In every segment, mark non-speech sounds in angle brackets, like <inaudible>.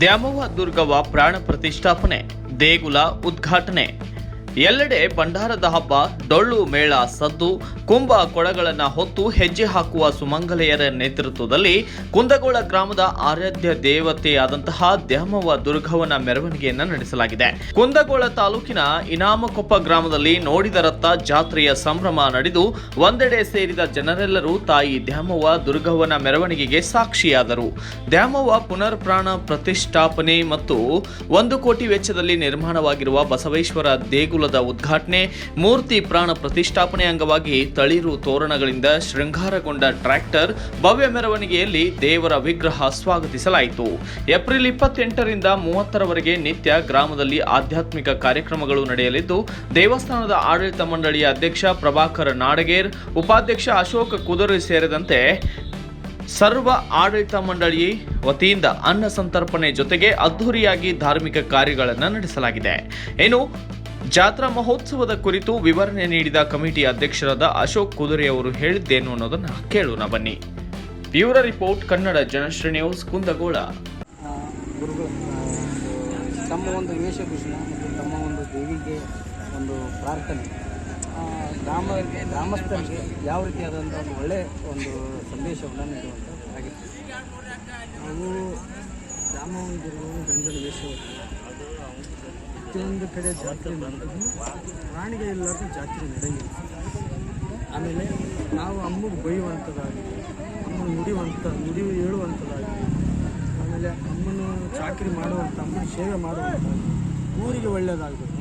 ದ್ಯಾಮವ್ವ ದುರ್ಗವ್ವ ಪ್ರಾಣ ಪ್ರತಿಷ್ಠಾಪನೆ ದೇಗುಲ ಉದ್ಘಾಟನೆ. ಎಲ್ಲೆಡೆ ಭಂಡಾರದ ಹಬ್ಬ, ಡೊಳ್ಳು ಮೇಳ, ಸದ್ದು, ಕುಂಭ ಕೊಡಗಳನ್ನು ಹೊತ್ತು ಹೆಜ್ಜೆ ಹಾಕುವ ಸುಮಂಗಲೆಯರ ನೇತೃತ್ವದಲ್ಲಿ ಕುಂದಗೋಳ ಗ್ರಾಮದ ಆರಾಧ್ಯ ದೇವತೆಯಾದಂತಹ ದ್ಯಾಮವ್ವ ದುರ್ಗವನ ಮೆರವಣಿಗೆಯನ್ನು ನಡೆಸಲಾಗಿದೆ. ಕುಂದಗೋಳ ತಾಲೂಕಿನ ಇನಾಮಕೊಪ್ಪ ಗ್ರಾಮದಲ್ಲಿ ನೋಡಿದರತ್ತ ಜಾತ್ರೆಯ ಸಂಭ್ರಮ ನಡೆದು ಒಂದೆಡೆ ಸೇರಿದ ಜನರೆಲ್ಲರೂ ತಾಯಿ ದ್ಯಾಮವ್ವ ದುರ್ಗವ್ವನ ಮೆರವಣಿಗೆಗೆ ಸಾಕ್ಷಿಯಾದರು. ದ್ಯಾಮವ್ವ ಪುನರ್ ಪ್ರಾಣ ಪ್ರತಿಷ್ಠಾಪನೆ ಮತ್ತು ಒಂದು ಕೋಟಿ ವೆಚ್ಚದಲ್ಲಿ ನಿರ್ಮಾಣವಾಗಿರುವ ಬಸವೇಶ್ವರ ಉದ್ಘಾಟನೆ, ಮೂರ್ತಿ ಪ್ರಾಣ ಪ್ರತಿಷ್ಠಾಪನೆ ಅಂಗವಾಗಿ ತಳಿರು ತೋರಣಗಳಿಂದ ಶೃಂಗಾರಗೊಂಡ ಟ್ರ್ಯಾಕ್ಟರ್ ಭವ್ಯ ಮೆರವಣಿಗೆಯಲ್ಲಿ ದೇವರ ವಿಗ್ರಹ ಸ್ವಾಗತಿಸಲಾಯಿತು. ಏಪ್ರಿಲ್ ಇಪ್ಪತ್ತೆಂಟರಿಂದ ಮೂವತ್ತರವರೆಗೆ ನಿತ್ಯ ಗ್ರಾಮದಲ್ಲಿ ಆಧ್ಯಾತ್ಮಿಕ ಕಾರ್ಯಕ್ರಮಗಳು ನಡೆಯಲಿದ್ದು, ದೇವಸ್ಥಾನದ ಆಡಳಿತ ಮಂಡಳಿಯ ಅಧ್ಯಕ್ಷ ಪ್ರಭಾಕರ್ ನಾಡಗೇರ್, ಉಪಾಧ್ಯಕ್ಷ ಅಶೋಕ್ ಕುದುರೆ ಸೇರಿದಂತೆ ಸರ್ವ ಆಡಳಿತ ಮಂಡಳಿ ವತಿಯಿಂದ ಅನ್ನ ಸಂತರ್ಪಣೆ ಜೊತೆಗೆ ಅದ್ಧೂರಿಯಾಗಿ ಧಾರ್ಮಿಕ ಕಾರ್ಯಗಳನ್ನು ನಡೆಸಲಾಗಿದೆ. ಇನ್ನು ಜಾತ್ರಾ ಮಹೋತ್ಸವದ ಕುರಿತು ವಿವರಣೆ ನೀಡಿದ ಕಮಿಟಿ ಅಧ್ಯಕ್ಷರಾದ ಅಶೋಕ್ ಕುದುರೆ ಅವರು ಹೇಳಿದ್ದೇನು ಅನ್ನೋದನ್ನ ಕೇಳೋಣ ಬನ್ನಿ. Bureau report, Kannada Janashree news, Kundgol. ತಮ್ಮ ಒಂದು ವೇಷಭೂಷಣ ಮತ್ತು ತಮ್ಮ ಒಂದು ದೇವಿಗೆ ಒಂದು ಪ್ರಾರ್ಥನೆ. ಗ್ರಾಮ ಗ್ರಾಮಸ್ಥರಿಗೆ ಯಾವ ರೀತಿಯಾದಂಥ ಒಂದು ಒಳ್ಳೆಯ ಒಂದು ಸಂದೇಶವನ್ನು ನೀಡುವಂಥದ್ದು ಆಗಿತ್ತು ನಾವು ಗ್ರಾಮ ಗಂಡನ ವೇಷವನ್ನು ಪ್ರತಿಯೊಂದು ಕಡೆ ಜಾತ್ರೆ ಮಾಡಿದ್ರು. ಪ್ರಾಣಿಗೆ ಇಲ್ಲಾರ್ದು ಜಾತ್ರೆ ನಡೆಯಿತು ಆಮೇಲೆ ನಾವು ಅಮ್ಮಗೆ ಬೈಯುವಂಥದ್ದಾಗಲಿ ಅಮ್ಮನ ನುಡಿಯುವಂಥ, ನುಡಿ ಹೇಳುವಂಥದ್ದಾಗಲಿ ಆಮೇಲೆ ಅಮ್ಮನ ಚಾಕರಿ ಮಾಡುವಂಥ, ಅಮ್ಮನ ಸೇವೆ ಮಾಡುವಂಥ ಊರಿಗೆ ಒಳ್ಳೆಯದಾಗಬೇಕು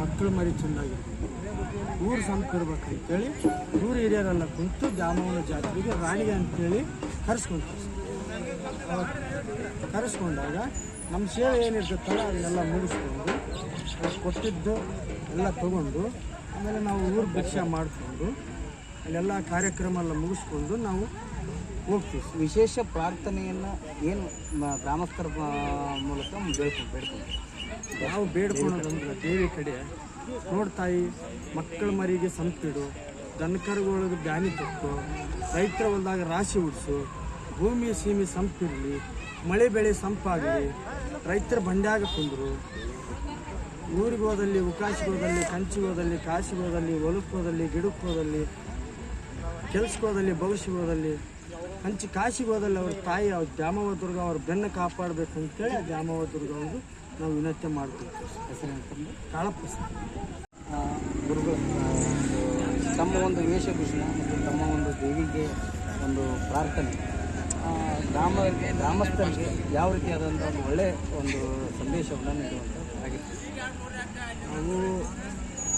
ಮಕ್ಕಳು ಮರಿ ಚೆಂದಾಗಿರ್ಬೇಕು. ಊರು ಸಂಪಿರ್ಬೇಕು ಅಂತೇಳಿ ಊರು ಹಿರಿಯರೆಲ್ಲ ಕುಂತು ದ್ಯಾಮವ್ವನ ಜಾತ್ರೆಗೆ ರಾಣಿಗೆ ಅಂತೇಳಿ ಕರೆಸ್ಕೊಂತ ಕರೆಸ್ಕೊಂಡಾಗ ನಮ್ಮ ಸೇವೆ ಏನಿರ್ತಲ್ಲ ಅದನ್ನೆಲ್ಲ ಮುಗಿಸ್ಕೊಂಡು ಕೊಟ್ಟಿದ್ದು ಎಲ್ಲ ತಗೊಂಡು ಆಮೇಲೆ ನಾವು ಊರು ಭಿಕ್ಷೆ ಮಾಡಿಕೊಂಡು ಅಲ್ಲೆಲ್ಲ ಕಾರ್ಯಕ್ರಮ ಎಲ್ಲ ಮುಗಿಸ್ಕೊಂಡು ನಾವು ಹೋಗ್ತೀವಿ. ವಿಶೇಷ ಪ್ರಾರ್ಥನೆಯನ್ನು ಏನು ಗ್ರಾಮಸ್ಥರ ಮೂಲಕ ಬೇಡ್ಕೊಂಡು ಬೇಡ್ಕೊಂಡು ನಾವು ಬೇಡ್ಕೊಳೋದಂದ್ರೆ ದೇವಿ ಕಡೆ. ನೋಡ್ತಾಯಿ ಮಕ್ಕಳ ಮರಿಗೆ ಸಂಪಿಡು ದನಕರುಗಳಿಗೆ ಬ್ಯಾನಿ ತೊಟ್ಟು ರೈತರ ಹೊಲದಾಗ ರಾಶಿ ಉಡಿಸು ಭೂಮಿ ಸೀಮೆ ಸಂಪಿರಲಿ ಮಳೆ ಬೆಳೆ ಸಂಪಾಗಲಿ ರೈತರ ಬಂಡ್ಯಾಗ ಕುಂದ್ರು. ಊರಿಗೆ ಹೋದಲ್ಲಿ ಉಕಾಶಿಗೆ ಹೋದಲ್ಲಿ ಕಂಚಿಗೆ ಹೋದಲ್ಲಿ ಕಾಸಿಗೆ ಹೋದಲ್ಲಿ ಹೊಲಕ್ಕೆ ಹೋದಲ್ಲಿ ಗಿಡಕ್ಕೆ ಹೋದಲ್ಲಿ ಕೆಲ್ಸಕ್ಕೆ ಹೋದಲ್ಲಿ ಭವಿಷ್ಯಕ್ಕೆ ಹೋದಲ್ಲಿ ಕಂಚಿ ಕಾಶಿಗೆ ಹೋದಲ್ಲಿ ಅವ್ರ ತಾಯಿ ಅವ್ರ ದ್ಯಾಮವ್ವ ದುರ್ಗ ಅವ್ರ ಬೆನ್ನ ಕಾಪಾಡಬೇಕು ಅಂತೇಳಿ ಆ ದ್ಯಾಮವ್ವ ದುರ್ಗ ಅವ್ರಿಗೆ ನಾವು ವಿನಂತಿ ಮಾಡ್ತೀವಿ. ಹೆಸರು ಕಾಳಪ್ಪ ಸರ್. ಆ, ಗುರುಗಳು ತಮ್ಮ ಒಂದು ವೇಷಭೂಷಣ ಮತ್ತು ತಮ್ಮ ಒಂದು ದೇವಿಗೆ ಒಂದು ಪ್ರಾರ್ಥನೆ. ಗ್ರಾಮ ಗ್ರಾಮಸ್ಥರಿಗೆ ಯಾವ ರೀತಿಯಾದಂಥ ಒಂದು ಒಳ್ಳೆಯ ಒಂದು ಸಂದೇಶವನ್ನು ನೀಡುವಂಥದ್ದು ಆಗಿತ್ತು ನಾವು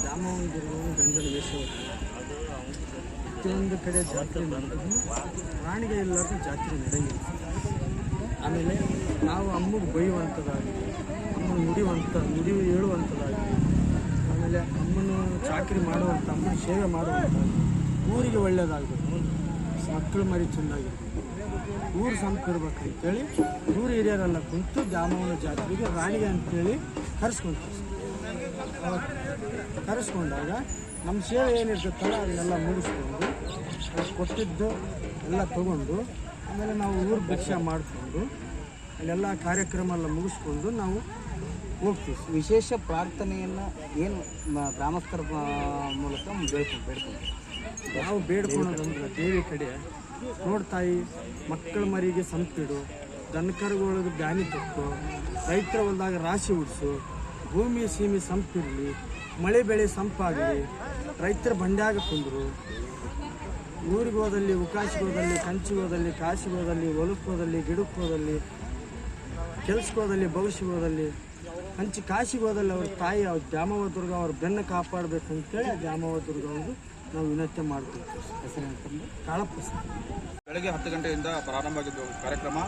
ಗ್ರಾಮ ಹೊಂದಿರುವ ಗಂಡನ ವೇಷವನ್ನು ಪ್ರತಿಯೊಂದು ಕಡೆ ಜಾತ್ರೆ ಮಾಡಿದ್ರು ಪ್ರಾಣಿಗೆ ಎಲ್ಲರೂ ಜಾತ್ರೆ ನಡೆಯಿಲ್ಲ ಆಮೇಲೆ ನಾವು ಅಮ್ಮಗೆ ಬೈಯುವಂಥದ್ದಾಗಲಿ ಅಮ್ಮನ ನುಡಿಯುವಂಥ ನುಡಿ ಹೇಳುವಂಥದ್ದಾಗಲಿ ಆಮೇಲೆ ಅಮ್ಮನ ಚಾಕರಿ ಮಾಡುವಂಥ, ಅಮ್ಮನ ಸೇವೆ ಮಾಡುವಂಥ ಊರಿಗೆ ಒಳ್ಳೆಯದಾಗಬೇಕು. ಮಕ್ಕಳು ಮರಿ ಚೆಂದಾಗಿರ್ಬೇಕು. ಊರು ಸಂಪಿರ್ಬೇಕು ಅಂತೇಳಿ ಊರು ಹಿರಿಯರೆಲ್ಲ ಕುಂತು ದ್ಯಾಮವ್ವನ ಜಾತ್ರೆಗೆ ರಾಣಿಗೆ ಅಂತೇಳಿ ಕರೆಸ್ಕೊಂತೀವಿ ಕರೆಸ್ಕೊಂಡಾಗ ನಮ್ಮ ಸೇವೆ ಏನಿರ್ತಲ್ಲ ಅದನ್ನೆಲ್ಲ ಮುಗಿಸ್ಕೊಂಡು ಅದು ಕೊಟ್ಟಿದ್ದು ಎಲ್ಲ ತಗೊಂಡು ಆಮೇಲೆ ನಾವು ಊರು ಭಿಕ್ಷೆ ಮಾಡಿಕೊಂಡು ಅಲ್ಲೆಲ್ಲ ಕಾರ್ಯಕ್ರಮ ಎಲ್ಲ ಮುಗಿಸ್ಕೊಂಡು ನಾವು ಹೋಗ್ತೀವಿ. ವಿಶೇಷ ಪ್ರಾರ್ಥನೆಯನ್ನು ಏನು ಗ್ರಾಮಸ್ಥರ ಮೂಲಕ ಬೇಡ್ಕೊಂಡು ಬೇಡ್ಕೊಂಡು ನಾವು ಬೇಡ್ಕೊಳೋದಂದ್ರೆ ದೇವಿ ಕಡೆ ನೋಡ್ತಾಯಿ ಮಕ್ಕಳ ಮರಿಗೆ ಸಂಪಿಡು ದನಕರುಗಳದ್ದು ಬ್ಯಾನಿ ತಪ್ಪು ರೈತರ ಹೊಲದಾಗ ರಾಶಿ ಉಡಿಸು ಭೂಮಿ ಸೀಮೆ ಸಂಪಿರಲಿ, ಮಳೆ ಬೆಳೆ ಸಂಪಾಗಲಿ ರೈತರ ಬಂಡ್ಯಾಗ ಕುಂದರು. ಊರಿಗೆ ಹೋದಲ್ಲಿ ಕಂಚಿಗೋದಲ್ಲಿ ಹೋದಲ್ಲಿ, ಕಂಚಿಗೆ ಹೋದಲ್ಲಿ ಕಾಸಿಗೆ ಹೋದಲ್ಲಿ, ಹೊಲಕ್ಕೆ ಹೋದಲ್ಲಿ ಹೋದಲ್ಲಿ ಹಂಚಿ ಕಾಶಿಗೆ ಹೋದಲ್ಲಿ ಅವ್ರ ತಾಯಿ, ಅವ್ರ ದ್ಯಾಮವ್ವ ದುರ್ಗ ಅವ್ರ ಬೆನ್ನ ಕಾಪಾಡಬೇಕು ಅಂತೇಳಿ ಆ ದ್ಯಾಮವ್ವ ದುರ್ಗ ಅವ್ರಿಗೆ ನಾವು ವಿನಂತಿ ಮಾಡ್ತೀವಿ. ಹೆಸರು ಕಾಳಪ್ಪ. ಬೆಳಗ್ಗೆ ಹತ್ತು ಗಂಟೆಯಿಂದ ಪ್ರಾರಂಭ ಆಗಿದ್ದು ಕಾರ್ಯಕ್ರಮ.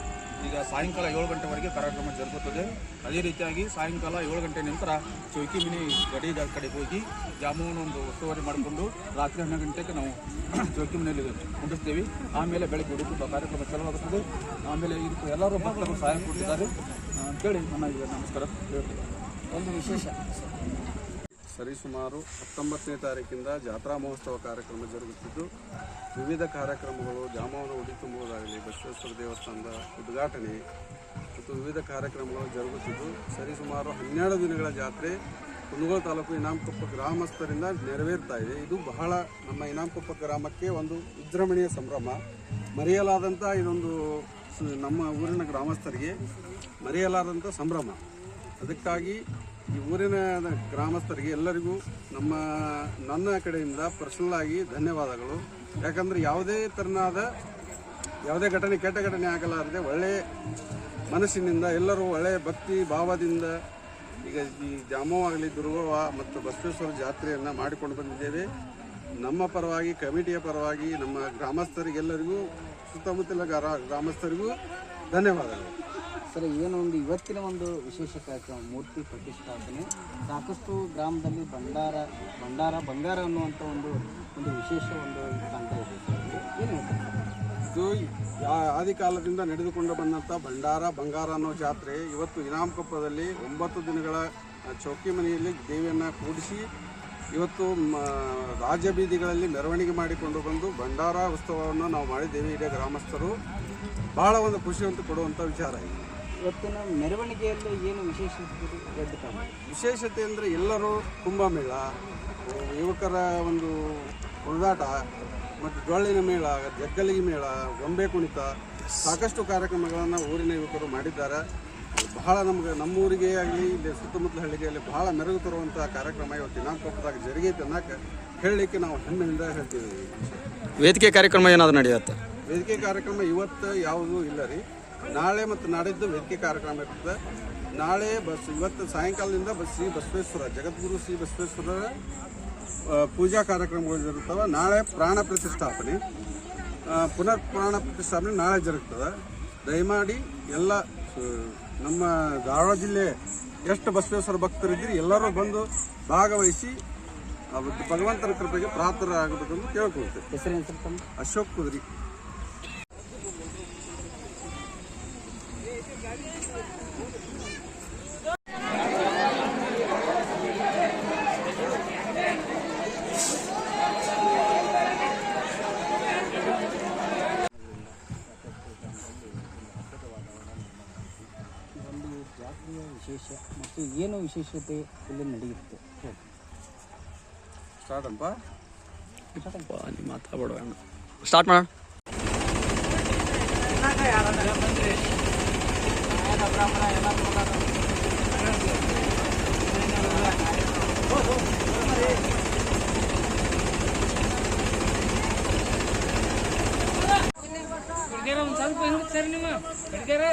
ಈಗ ಸಾಯಂಕಾಲ ಏಳು ಗಂಟೆವರೆಗೆ ಕಾರ್ಯಕ್ರಮ ಜರುಗುತ್ತದೆ. ಅದೇ ರೀತಿಯಾಗಿ ಸಾಯಂಕಾಲ ಏಳು ಗಂಟೆ ನಂತರ ಚೌಕಿ ಮಿನಿ ಗಡಿ ಕಡೆ ಹೋಗಿ ಜಾಮೂನು ಒಂದು ಉಸ್ತುವಾರಿ ಮಾಡಿಕೊಂಡು ರಾತ್ರಿ ಹನ್ನೆರಡು ಗಂಟೆಗೆ ನಾವು <clears throat> ಚೌಕಿ ಮನೆಯಲ್ಲಿ ಮುಗಿಸ್ತೀವಿ ಆಮೇಲೆ ಬೆಳಗ್ಗೆ ಉಡುಪು ಕಾರ್ಯಕ್ರಮ ಚಾಲುವಾಗುತ್ತದೆ. ಆಮೇಲೆ ಇದಕ್ಕೆ ಎಲ್ಲರೂ ಭಕ್ತರು ಸಹಾಯ ಕೊಟ್ಟಿದ್ದಾರೆ. ಅಂತೇಳಿ ನನ್ನ ನಮಸ್ಕಾರ. ಹೇಳ್ತೇನೆ ಒಂದು ವಿಶೇಷ. ಸರಿಸುಮಾರು ಹತ್ತೊಂಬತ್ತನೇ ತಾರೀಕಿಂದ ಜಾತ್ರಾ ಮಹೋತ್ಸವ ಕಾರ್ಯಕ್ರಮ ಜರುಗುತ್ತಿದ್ದು, ವಿವಿಧ ಕಾರ್ಯಕ್ರಮಗಳು ಜಾಮವನ ಉಡಿ ತುಂಬುವುದಾಗಲಿ, ಬಸವೇಶ್ವರ ದೇವಸ್ಥಾನದ ಉದ್ಘಾಟನೆ ಮತ್ತು ವಿವಿಧ ಕಾರ್ಯಕ್ರಮಗಳು ಜರುಗುತ್ತಿದ್ದು, ಸರಿಸುಮಾರು ಹನ್ನೆರಡು ದಿನಗಳ ಜಾತ್ರೆ ಕುಂದಗೋಳ ತಾಲೂಕು ಇನಾಮಕೊಪ್ಪ ಗ್ರಾಮಸ್ಥರಿಂದ ನೆರವೇರ್ತಾ ಇದೆ. ಇದು ಬಹಳ ನಮ್ಮ ಇನಾಮಕೊಪ್ಪ ಗ್ರಾಮಕ್ಕೆ ಒಂದು ವಿಜೃಂಭಣೆಯ ಸಂಭ್ರಮ. ಮರೆಯಲಾದಂಥ ಇದೊಂದು ನಮ್ಮ ಊರಿನ ಗ್ರಾಮಸ್ಥರಿಗೆ ಮರೆಯಲಾದಂಥ ಸಂಭ್ರಮ. ಅದಕ್ಕಾಗಿ ಈ ಊರಿನ ಗ್ರಾಮಸ್ಥರಿಗೆ ಎಲ್ಲರಿಗೂ ನಮ್ಮ, ನನ್ನ ಕಡೆಯಿಂದ ಪರ್ಸನಲ್ ಆಗಿ ಧನ್ಯವಾದಗಳು. ಯಾಕಂದರೆ ಯಾವುದೇ ತೆರನಾದ, ಯಾವುದೇ ಘಟನೆ, ಕೆಟ್ಟ ಘಟನೆ ಆಗಲಾರದೆ ಒಳ್ಳೆಯ ಮನಸ್ಸಿನಿಂದ, ಎಲ್ಲರೂ ಒಳ್ಳೆಯ ಭಕ್ತಿ ಭಾವದಿಂದ ಈಗ ಈ ದ್ಯಾಮೋ ಆಗಲಿ ದುರ್ಗವ್ವ ಮತ್ತು ಬಸವೇಶ್ವರ ಜಾತ್ರೆಯನ್ನು ಮಾಡಿಕೊಂಡು ಬಂದಿದ್ದೇವೆ. ನಮ್ಮ ಪರವಾಗಿ, ಕಮಿಟಿಯ ಪರವಾಗಿ, ನಮ್ಮ ಗ್ರಾಮಸ್ಥರಿಗೆಲ್ಲರಿಗೂ, ಸುತ್ತಮುತ್ತಲ ಗ್ರಾ- ಗ್ರಾಮಸ್ಥರಿಗೂ ಧನ್ಯವಾದಗಳು. ಸರ್, ಏನು ಒಂದು ಇವತ್ತಿನ ಒಂದು ವಿಶೇಷ ಕಾರ್ಯಕ್ರಮ, ಮೂರ್ತಿ ಪ್ರತಿಷ್ಠಾಪನೆ. ಸಾಕಷ್ಟು ಗ್ರಾಮದಲ್ಲಿ ಭಂಡಾರ ಭಂಡಾರ, ಬಂಗಾರ ಅನ್ನುವಂಥ ಒಂದು ಒಂದು ವಿಶೇಷ ಒಂದು ಕಾಣ್ತಾ ಇದೆ ಏನು ಇದು ಆದಿ ಆದಿಕಾಲದಿಂದ ನಡೆದುಕೊಂಡು ಬಂದಂಥ ಭಂಡಾರ, ಬಂಗಾರ ಅನ್ನೋ ಜಾತ್ರೆ ಇವತ್ತು ಇನಾಮಕೊಪ್ಪದಲ್ಲಿ ಒಂಬತ್ತು ದಿನಗಳ ಚೌಕಿ ಮನೆಯಲ್ಲಿ ದೇವಿಯನ್ನು ಕೂಡಿಸಿ ಇವತ್ತು ಮ- ರಾಜ ಬೀದಿಗಳಲ್ಲಿ ಮೆರವಣಿಗೆ ಮಾಡಿಕೊಂಡು ಬಂದು ಭಂಡಾರ ಉತ್ಸವವನ್ನು ನಾವು ಮಾಡಿದ್ದೇವೆ ಇಡೀ ಗ್ರಾಮಸ್ಥರು. ಬಹಳ ಒಂದು ಖುಷಿಯಂತೂ ಕೊಡುವಂಥ ವಿಚಾರ ಇದು. ಇವತ್ತಿನ ಮೆರವಣಿಗೆಯಲ್ಲಿ ಏನು ವಿಶೇಷತೆ? ವಿಶೇಷತೆ ಅಂದರೆ ಎಲ್ಲರೂ ಕುಂಭಮೇಳ ಯುವಕರ ಒಂದು ಕುಣಿದಾಟ ಮತ್ತು ಡೊಳ್ಳಿನ ಮೇಳ ಜಗ್ಗಲಿಗೆ ಮೇಳ ಗೊಂಬೆ ಕುಣಿತ ಸಾಕಷ್ಟು ಕಾರ್ಯಕ್ರಮಗಳನ್ನು ಊರಿನ ಯುವಕರು ಮಾಡಿದ್ದಾರೆ. ಬಹಳ ನಮ್ಗೆ ನಮ್ಮೂರಿಗೆ ಆಗಲಿ ಇಲ್ಲಿ ಸುತ್ತಮುತ್ತಲ ಹಳ್ಳಿಗೆಯಲ್ಲಿ ಬಹಳ ಮೆರುಗು ತರುವಂಥ ಕಾರ್ಯಕ್ರಮ ಇವತ್ತು ದಿನಾಂಕದಾಗ ಜರುಗೈತೆ ಅನ್ನಕ್ಕೆ ಹೇಳಲಿಕ್ಕೆ ನಾವು ಹೆಮ್ಮೆಯಿಂದ ಹೇಳ್ತೀವಿ. ವೇದಿಕೆ ಕಾರ್ಯಕ್ರಮ ಏನಾದರೂ ನಡೆಯುತ್ತೆ? ವೇದಿಕೆ ಕಾರ್ಯಕ್ರಮ ಇವತ್ತು ಯಾವುದೂ ಇಲ್ಲ ರೀ. ನಾಳೆ ಮತ್ತು ನಾಡಿದ್ದು ವೇದಿಕೆ ಕಾರ್ಯಕ್ರಮ ಇರ್ತದೆ. ನಾಳೆ ಬಸ್ ಇವತ್ತು ಸಾಯಂಕಾಲದಿಂದ ಬಸ್ ಶ್ರೀ ಬಸವೇಶ್ವರ ಜಗದ್ಗುರು ಶ್ರೀ ಬಸವೇಶ್ವರರ ಪೂಜಾ ಕಾರ್ಯಕ್ರಮಗಳು ಜರುಗ್ತವೆ. ನಾಳೆ ಪ್ರಾಣ ಪ್ರತಿಷ್ಠಾಪನೆ. ಪುನರ್ ಪ್ರಾಣ ಪ್ರತಿಷ್ಠಾಪನೆ ನಾಳೆ ಜರುಗ್ತದೆ. ದಯಮಾಡಿ ಎಲ್ಲ ನಮ್ಮ ಧಾರವಾಡ ಜಿಲ್ಲೆ ಎಷ್ಟು ಬಸವೇಶ್ವರ ಭಕ್ತರಿದ್ದೀರಿ ಎಲ್ಲರೂ ಬಂದು ಭಾಗವಹಿಸಿ ಭಗವಂತನ ಕೃಪೆಗೆ ಪ್ರಾಪ್ತರಾಗಬೇಕೆಂದು ಕೇಳ್ಕೊಳ್ತೇವೆ. ಹೆಸರೇನು ಅಶೋಕ್ ಕುದ್ರಿ ಒಂದು ಜಾತ್ರೆಯ ವಿಶೇಷ ಮತ್ತು ಏನು ವಿಶೇಷತೆ ಇಲ್ಲಿ ನಡೆಯುತ್ತೆ. ಹೇಳಿ. ಸ್ಟಾರ್ಟ್ ಅಪ್ಪ. ನೀವು ಮಾತಾಡ್ಬೇಡ ಸ್ಟಾರ್ಟ್ ಮಾಡೋಣ. ಹುಡುಗಿಯರ ಒಂದು ಸ್ವಲ್ಪ ಹಿಂದೆ ಸರಿ ನಿಮ್ಮ ಹುಡುಗಿಯರ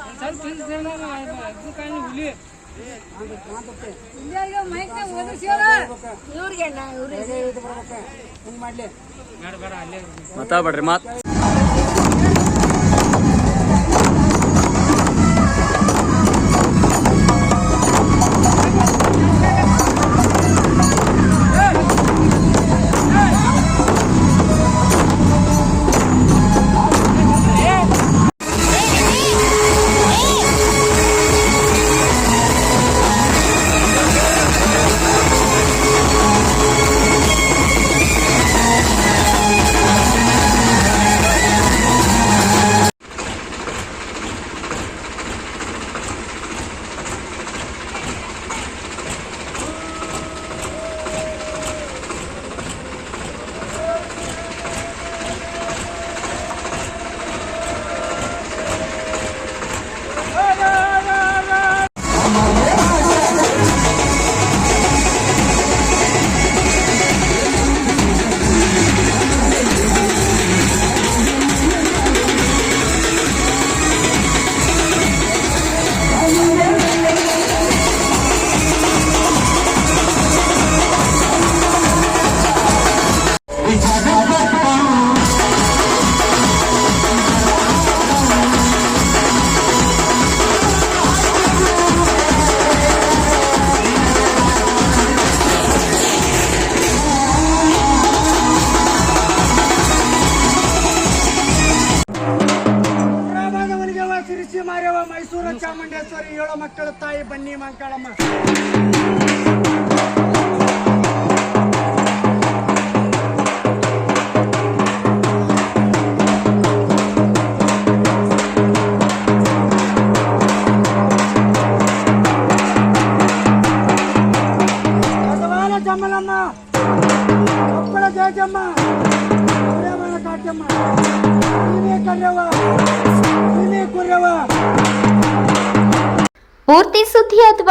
ಒಂದು ಸ್ವಲ್ಪ ಹಿಂದೆ ಸರಿ ನಿಮ್ಮ ಇದು ಕಾಣಿ ಹುಲಿ. ಮಾತಾಡ್ಬೇಡ್ರಿ ಮಾತ್. ಮಕ್ಕಳ ತಾಯಿ ಬನ್ನಿ ಮಂಕಳಮ್ಮ